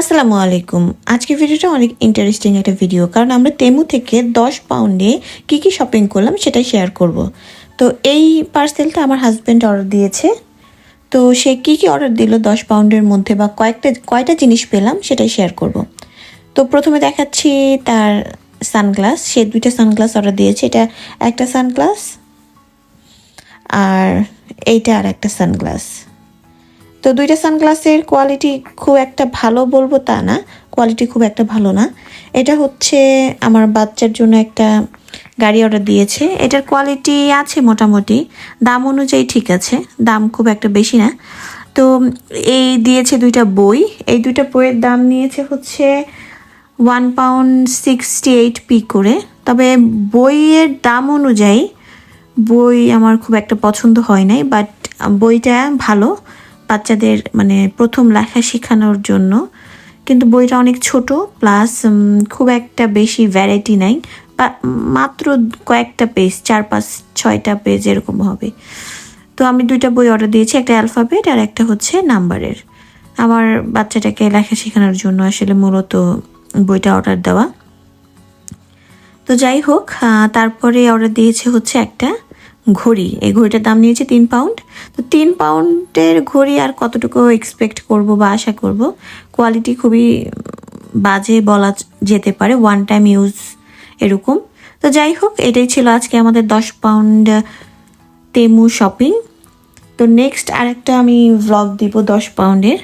আসসালামু আলাইকুম। আজকে ভিডিওটা অনেক ইন্টারেস্টিং একটা ভিডিও কারণ আমরা তেমু থেকে দশ পাউন্ডে কি কি শপিং করলাম সেটাই শেয়ার করব। তো এই পার্সেলটা আমার হাজব্যান্ড অর্ডার দিয়েছে। তো সে কি কি অর্ডার দিল দশ পাউন্ডের মধ্যে বা কয়েকটা, কয়টা জিনিস পেলাম সেটাই শেয়ার করব। তো প্রথমে দেখাচ্ছি তার সানগ্লাস সে দুইটা সানগ্লাস অর্ডার দিয়েছে। এটা একটা সানগ্লাস আর এইটা আর একটা সানগ্লাস তো দুইটা সানগ্লাসের কোয়ালিটি খুব একটা ভালো বলব তা না কোয়ালিটি খুব একটা ভালো না। এটা হচ্ছে আমার বাচ্চার জন্য একটা গাড়ি অর্ডার দিয়েছে। এটার কোয়ালিটি আছে মোটামুটি, দাম অনুযায়ী ঠিক আছে, দাম খুব একটা বেশি না। তো এই দিয়েছে দুইটা বই, এই দুইটা বইয়ের দাম নিয়েছে হচ্ছে one pound sixty eight P করে। তবে বইয়ের দাম অনুযায়ী বই আমার খুব একটা পছন্দ হয় নাই বাট বইটা ভালো। বাচ্চাদের মানে প্রথম লেখা শেখানোর জন্য। কিন্তু বইটা অনেক ছোট প্লাস খুব একটা বেশি ভ্যারাইটি নাই মাত্র কয়েকটা পেজ চার, পাঁচ, ছয়টা পেজ এরকম হবে। তো আমি দুইটা বই অর্ডার দিয়েছি, একটা অ্যালফাবেট আর একটা হচ্ছে নাম্বারের আমার বাচ্চাটাকে লেখা শেখানোর জন্য আসলে মূলত বইটা অর্ডার দেওয়া। তো যাই হোক তারপরে অর্ডার দিয়েছে হচ্ছে একটা ঘড়ি। এই ঘড়িটার দাম নিয়েছে তিন পাউন্ড তো তিন পাউন্ডের ঘড়ি আর কতটুকু এক্সপেক্ট করব বা আশা করব? কোয়ালিটি খুবই বাজে বলা যেতে পারে ওয়ান টাইম ইউজ এরকম। তো যাই হোক, এটাই ছিল আজকে আমাদের দশ পাউন্ড তেমু শপিং তো নেক্সট আরেকটা আমি ভ্লগ দিব দশ পাউন্ডের